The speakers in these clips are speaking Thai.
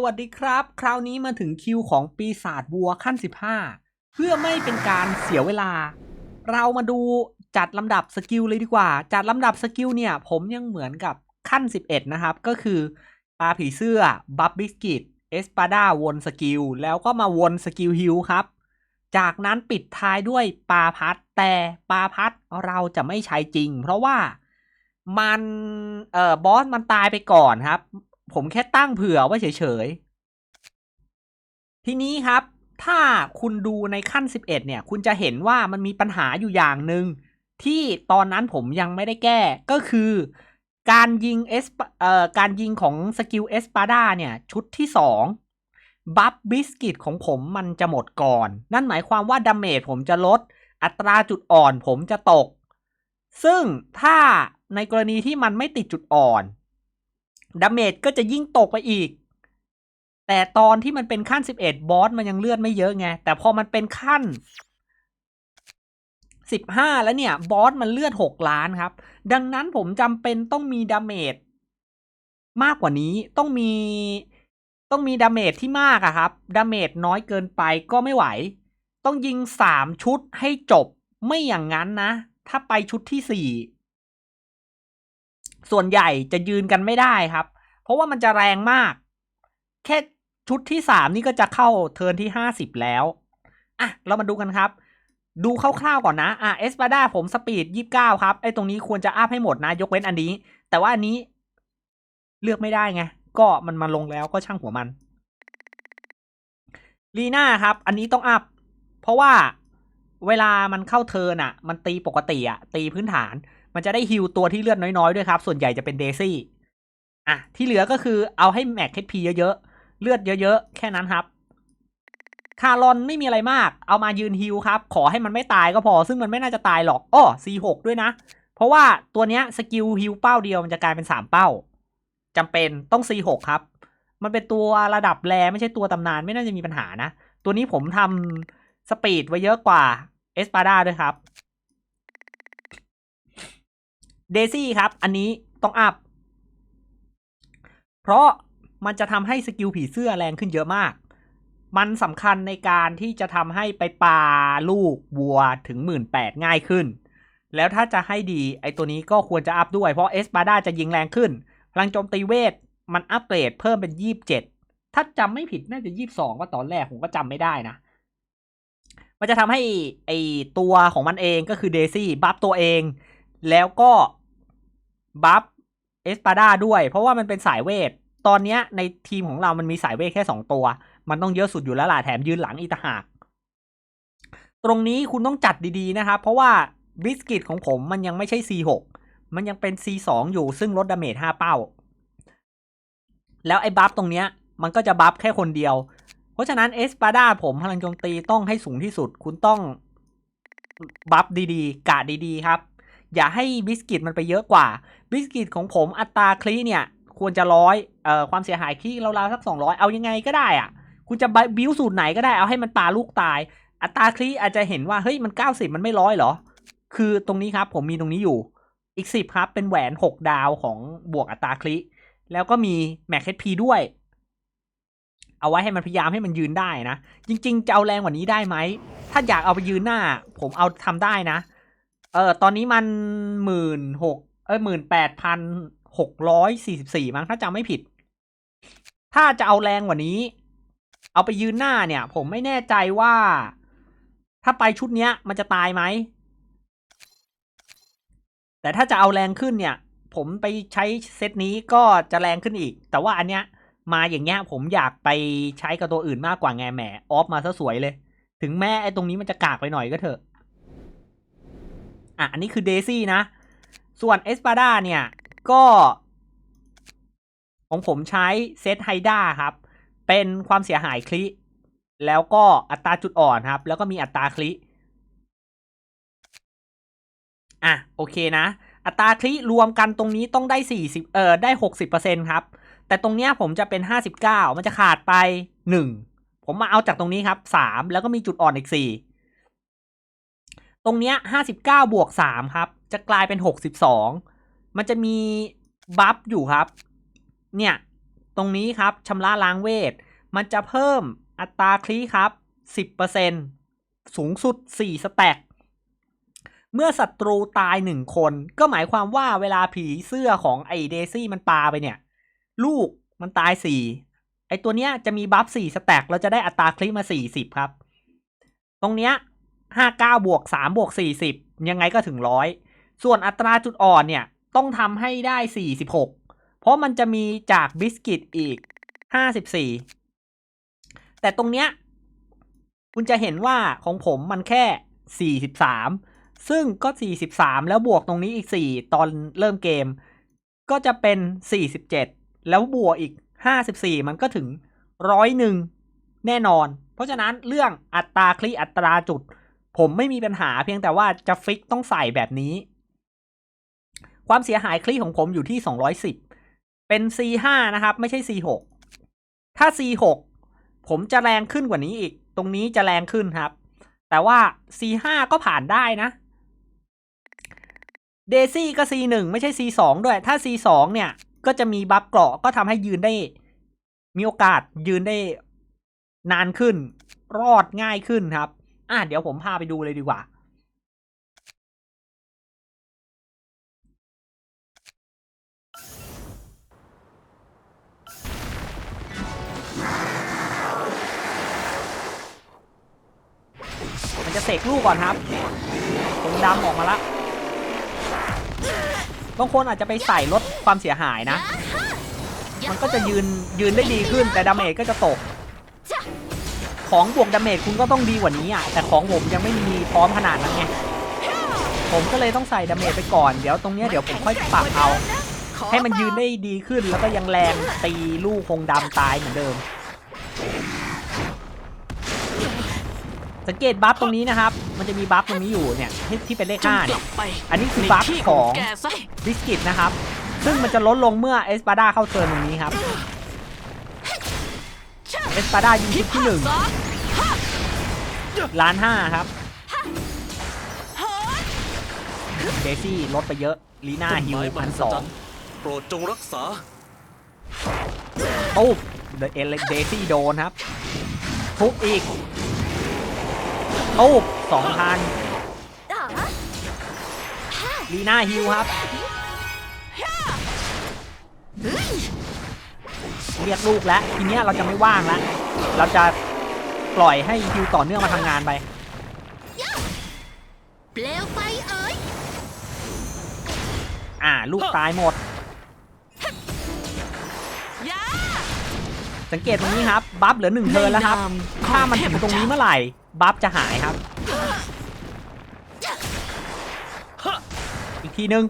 สวัสดีครับ คราวนี้มาถึงคิวของปีศาจวัวขั้น 15 เพื่อไม่เป็นการเสียเวลา เรามาดูจัดลำดับสกิลเลยดีกว่า จัดลำดับสกิลเนี่ย ผมยังเหมือนกับขั้น 11 นะครับ ก็คือปลาผีเสื้อ บับบิสกิตเอสปาด้าวนสกิล แล้วก็มาวนสกิลฮิลครับ จากนั้นปิดท้ายด้วยปลาพัด แต่ปลาพัดเราจะไม่ใช้จริง เพราะว่ามันเอ่อบอสมันตายไปก่อนครับ ผมแค่ตั้งเผื่อไว้เฉยๆ ทีนี้ครับ ถ้าคุณดูในขั้น 11 เนี่ย คุณจะเห็นว่ามันมีปัญหาอยู่อย่างหนึ่งที่ตอนนั้นผมยังไม่ได้แก้ก็คือ การยิงเอสเอ่อการยิงของสกิลเอสปาดาเนี่ย ชุดที่2บัฟบิสกิตของผมมันจะหมดก่อน นั่นหมายความว่าดาเมจผมจะลด อัตราจุดอ่อนผมจะตก ซึ่งถ้าในกรณีที่มันไม่ติดจุดอ่อน ดาเมจก็จะยิ่งตกไปอีก แต่ตอนที่มันเป็นขั้น 11 บอสมันยังเลือดไม่เยอะไง แต่พอมันเป็นขั้น 15 แล้วเนี่ย บอสมันเลือด 6 ล้านครับ ดังนั้นผมจำเป็นต้องมีดาเมจมากกว่านี้ต้องมีต้องมีดาเมจที่มากอะครับ ดาเมจน้อยเกินไปก็ไม่ไหว ต้องยิง 3 ชุดให้จบ ไม่อย่างนั้นนะ ถ้าไปชุดที่ 4 ส่วนใหญ่จะยืนกันไม่ได้ครับ เพราะว่ามันจะแรงมาก แค่ชุดที่สามนี่ก็จะเข้าเทิร์นที่ห้าสิบแล้วอะเรามาดูกันครับ ดูคร่าวๆก่อนนะอะเอสปาดาผมสปีดยี่สิบเก้าครับไอ้ตรงนี้ควรจะอัพให้หมดนะยกเว้นอันนี้ แต่ว่าอันนี้เลือกไม่ได้ไงก็มันมาลงแล้วก็ช่างหัวมันลีน่าครับ อันนี้ต้องอัพ เพราะว่าเวลามันเข้าเทิร์นอะ มันตีปกติอะ ตีพื้นฐาน มันจะได้ฮิวตัวที่เลือดน้อยๆด้วยครับ ส่วนใหญ่จะเป็นเดซี่อะที่เหลือก็คือเอาให้แม็กเฮดพีเยอะๆ เลือดเยอะๆ แค่นั้นครับ คารอนไม่มีอะไรมาก เอามายืนฮิลครับ ขอให้มันไม่ตายก็พอ ซึ่งมันไม่น่าจะตายหรอกอ้อ C6 ด้วยนะ เพราะว่าตัวเนี้ยสกิลฮิลเป้าเดียวมันจะกลายเป็น 3 เป้าจำเป็นต้อง C6 ครับ มันเป็นตัวระดับแรไม่ใช่ตัวตำนานไม่น่าจะมีปัญหานะ ตัวนี้ผมทำสปีดไว้เยอะกว่าเอสปาดาด้วยครับ เดซี่ครับ อันนี้ต้องอัพ เพราะมันจะทำให้สกิลผีเสื้อแรงขึ้นเยอะมาก มันสำคัญในการที่จะทำให้ไปปาลูกวัวถึงหมื่นแปดง่ายขึ้น แล้วถ้าจะให้ดีไอตัวนี้ก็ควรจะอัพด้วย เพราะเอสปาดาจะยิงแรงขึ้น พลังโจมตีเวท มันอัปเกรดเพิ่มเป็นยี่บเจ็ดถ้าจำไม่ผิดน่าจะยี่บสองว่าตอนแรกผมก็จำไม่ได้นะมันจะทำให้ไอตัวของมันเองก็คือเดซี่บัฟตัวเอง แล้วก็ บัฟเอสปาดาด้วย เพราะว่ามันเป็นสายเวท ตอนเนี้ยในทีมของเรามันมีสายเวทแค่สองตัว มันต้องเยอะสุดอยู่แล้วล่ะแถมยืนหลังอีตาหาก ตรงนี้คุณต้องจัดดีๆนะครับ เพราะว่าบิสกิตของผมมันยังไม่ใช่ C6 มันยังเป็น C2 อยู่ซึ่งลดดาเมจ5เป้า แล้วไอ้บัฟตรงเนี้ยมันก็จะบัฟแค่คนเดียว เพราะฉะนั้นเอสปาดาผมพลังโจมตีต้องให้สูงที่สุด คุณต้องบัฟดีๆ กะดีๆ ครับ อย่าให้บิสกิตมันไปเยอะกว่า บิสกิตของผมอัตราคลีเนี่ยควรจะร้อยเอ่อความเสียหายคลีราวๆสักสองร้อยเอายังไงก็ได้อะคุณจะบิวสูตรไหนก็ได้เอาให้มันปาลูกตาย อัตราคลีอาจจะเห็นว่าเฮ้ยมันเก้าสิบมันไม่ร้อยเหรอ คือตรงนี้ครับผมมีตรงนี้อยู่อีกสิบครับเป็นแหวนหกดาวของบวกอัตราคลีแล้วก็มีแม็กเฮดพีด้วย เอาไว้ให้มันพยายามให้มันยืนได้นะ จริง ๆ จะเอาแรงกว่านี้ได้ไหม ถ้าอยากเอาไปยืนหน้า ผมเอาทำได้นะ เออตอนนี้มันหมื่นหกเออหมื่นแปดพันหกร้อยสี่สิบสี่มั้งถ้าจำไม่ผิด ถ้าจะเอาแรงกว่านี้ เอาไปยืนหน้าเนี่ย ผมไม่แน่ใจว่า ถ้าไปชุดเนี้ย มันจะตายไหม แต่ถ้าจะเอาแรงขึ้นเนี่ย ผมไปใช้เซตนี้ก็จะแรงขึ้นอีก แต่ว่าอันเนี้ย มาอย่างเงี้ย ผมอยากไปใช้กับตัวอื่นมากกว่าไงแหมออฟมาซะสวยเลย ถึงแม้ไอ้ตรงนี้มันจะกากไปหน่อยก็เถอะ อะอันนี้คือเดซี่นะ ส่วนเอสปาดาเนี่ยก็ของผมใช้เซตไฮด้าครับ เป็นความเสียหายคลิ แล้วก็อัตราจุดอ่อนครับ แล้วก็มีอัตราคลิอะโอเคนะ อัตราคลิรวมกันตรงนี้ต้องได้สี่สิบเอ่อได้หกสิบเปอร์เซ็นครับ แต่ตรงเนี้ยผมจะเป็นห้าสิบเก้ามันจะขาดไปหนึ่งผมมาเอาจากตรงนี้ครับสามแล้วก็มีจุดอ่อนอีกสี่ รงเนี้ยห้าสิบเก้าบวกสามครับ จะกลายเป็นหกสิบสองมันจะมีบัฟอยู่ครับ เนี่ย ตรงนี้ครับชำระล้างเวท มันจะเพิ่มอัตราคลีครับสิบเปอร์เซ็นสูงสุด4สแต็กเมื่อศัตรูตายหนึ่งคน ก็หมายความว่าเวลาผีเสื้อของไอเดซี่มันปาไปเนี่ย ลูกมันตายสี่ไอตัวเนี้ยจะมีบัฟสี่สแต็กเราจะได้อัตราคลิกมาสี่สิบครับ ตรงเนี้ย ห้าเก้าบวกสามบวกสี่สิบยังไงก็ถึงร้อยส่วนอัตราจุดอ่อนเนี่ย ต้องทำให้ได้สี่สิบหกเพราะมันจะมีจากบิสกิตอีกห้าสิบสี่แต่ตรงเนี้ยคุณจะเห็นว่าของผมมันแค่สี่สิบสามซึ่งก็สี่สิบสามแล้วบวกตรงนี้อีกสี่ตอนเริ่มเกม ก็จะเป็นสี่สิบเจ็ดแล้วบวกอีกห้าสิบสี่มันก็ถึงร้อยหนึ่งแน่นอน เพราะฉะนั้นเรื่องอัตราคลีอัตราจุด ผมไม่มีปัญหาเพียงแต่ว่าจะฟิกต้องใส่แบบนี้ ความเสียหายคลี่ของผมอยู่ที่สองร้อยสิบเป็น C5 นะครับ ไม่ใช่ C6 ถ้า C6 ผมจะแรงขึ้นกว่านี้อีก ตรงนี้จะแรงขึ้นครับ แต่ว่า C5 ก็ผ่านได้นะเดซี่ก็ C1 ไม่ใช่ C2 ด้วย ถ้า C2 เนี่ย ก็จะมีบัฟเกราะก็ทำให้ยืนได้ มีโอกาสยืนได้นานขึ้น รอดง่ายขึ้นครับ อะเดี๋ยวผมพาไปดูเลยดีกว่า มันจะเสกลูกก่อนครับตรงดำออกมาละบางคนอาจจะไปใส่ลดความเสียหายนะ มันก็จะยืนยืนได้ดีขึ้นแต่ดาเมจก็จะตก ของบวกดาเมจคุณก็ต้องดีกว่านี้อะแต่ของผมยังไม่มีพร้อมขนาดนั้นไงผมก็เลยต้องใส่ดาเมจไปก่อนเดี๋ยวตรงเนี้ยเดี๋ยวผมค่อยปรับเอาให้มันยืนได้ดีขึ้นแล้วก็ยังแรงตีลูกคงดำตายเหมือนเดิม สังเกตบัฟตรงนี้นะครับ มันจะมีบัฟตรงนี้อยู่เนี่ยที่ที่เป็นเลขจงห้ากเนี่ลัยบไปอันนี้คือในบัฟที่ขขอองงแกซะบิสกิตนะครับ ซึ่งมันจะลดลงเมื่อเอสปาดาเข้าเทิร์นตรงนี้ครับ เอสปาดายิงชุดที่หนึ่งซะล้านห้าครับเดซี่ลดไปเยอะลีน่าฮิวพันสองโปรดจงรักษาตุ๊บเดเอเลเดซี่โดนครับ ทุบอีกตุ๊บสองพันลีน่าฮิวครับ เรียกลูกแล้วทีเนี้ยเราจะไม่ว่างแล้วเราจะปล่อยให้ฮิวต่อเนื่องมาทำงานไปเปลวไฟเอ๋ยอ่าลูกตายหมดยาสังเกตตรงนี้ครับ บัฟเหลือหนึ่งเทิร์นแล้วครับในนามถ้ามันถึงตรงนี้เมื่อไหร่ บัฟจะหายครับ อีกทีนึง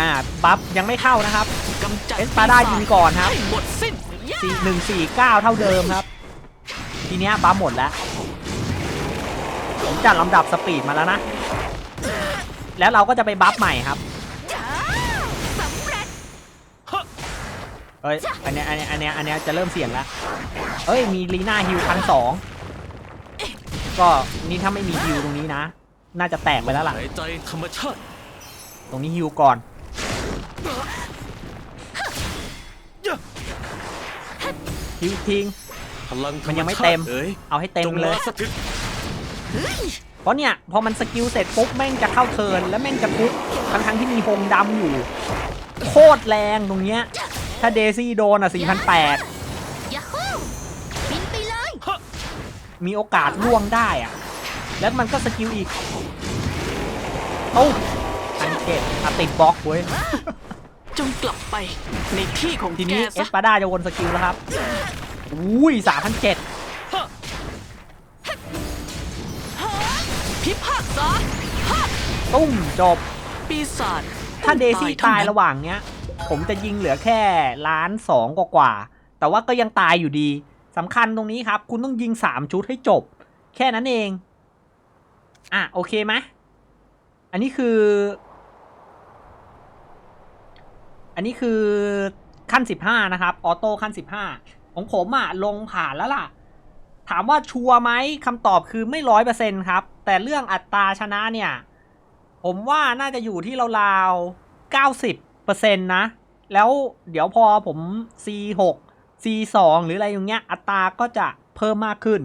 อ่า บัฟยังไม่เข้านะครับกำจัดเอสปาด้ายิงก่อนครับให้หมดสิ้นยา สี่หนึ่งสี่เก้าเท่าเดิมครับ ทีเนี้ยบัฟหมดแล้ว ผมจัดลำดับสปีดมาแล้วนะ แล้วเราก็จะไปบัฟใหม่ครับเร็จเอ้ย อันเนี้ยอันเนี้ยอันเนี้ยอันเนี้ยจะเริ่มเสี่ยงแล้วเอ้ย มีลีน่าฮิวพันสอง ก็นี่ถ้าไม่มีฮิวตรงนี้นะ น่าจะแตกไปแล้วล่ะ หายใจธรรมชาติ ตรงนี้ฮิวก่อน ฮิวทิ้ง พลังธรมันยังไม่เต็มเอ้ยเอาให้เต็มจงเลยาสถิตเพราะเนี่ยพอมันสกิลเสร็จปุ๊บแม่งจะเข้าเทิร์นแล้วแม่งจะทุบทั้งทั้งๆที่มีโฮงดำอยู่ โคตรแรงตรงเนี้ย ถ้าเดซี่โดนอะ4,800 ยาฮูบินไปเลยมีโอกาสล่วงได้อะ แล้วมันก็สกิลอีกเอ้าพันเจ็ดอะติดบล็อกเว้ย จงกลับไปในที่ของทีแกนี้เอซะสปาด้าจะวนสกิลแล้วครับ อุ้ย3,007พิพากษาตุ้มจบ ปีศาจถ้าเดซี่ท่ตายนั้นระหว่างเนี้ย ผมจะยิงเหลือแค่ล้านสองกว่าๆแต่ว่าก็ยังตายอยู่ดีสำคัญตรงนี้ครับ คุณต้องยิงสามชุดให้จบ แค่นั้นเอง อะ โอเคไหมอันนี้คืออั นนี้คือขั้นสิบห้านะครับ ออโต้ขั้นสิบห้าของผมอะลงผ่านแล้วล่ะ ถามว่าชัวร์ไหมคำตอบคือไม่ร้อยเปอร์เซ็นครับ แต่เรื่องอัตราชนะเนี่ย ผมว่าน่าจะอยู่ที่ราวๆ 90%นต์นะ แล้วเดี๋ยวพอผม C6 C2 หรืออะไรอย่างเงี้ย อัตราก็จะเพิ่มมากขึ้น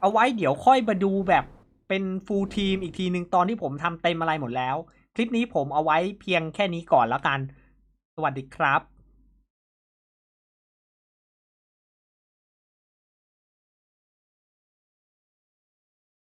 เอาไว้เดี๋ยวค่อยมาดูแบบเป็นฟูลทีมอีกทีหนึ่งตอนที่ผมทำเต็มอะไรหมดแล้ว คลิปนี้ผมเอาไว้เพียงแค่นี้ก่อนแล้วกัน วัสดีครับ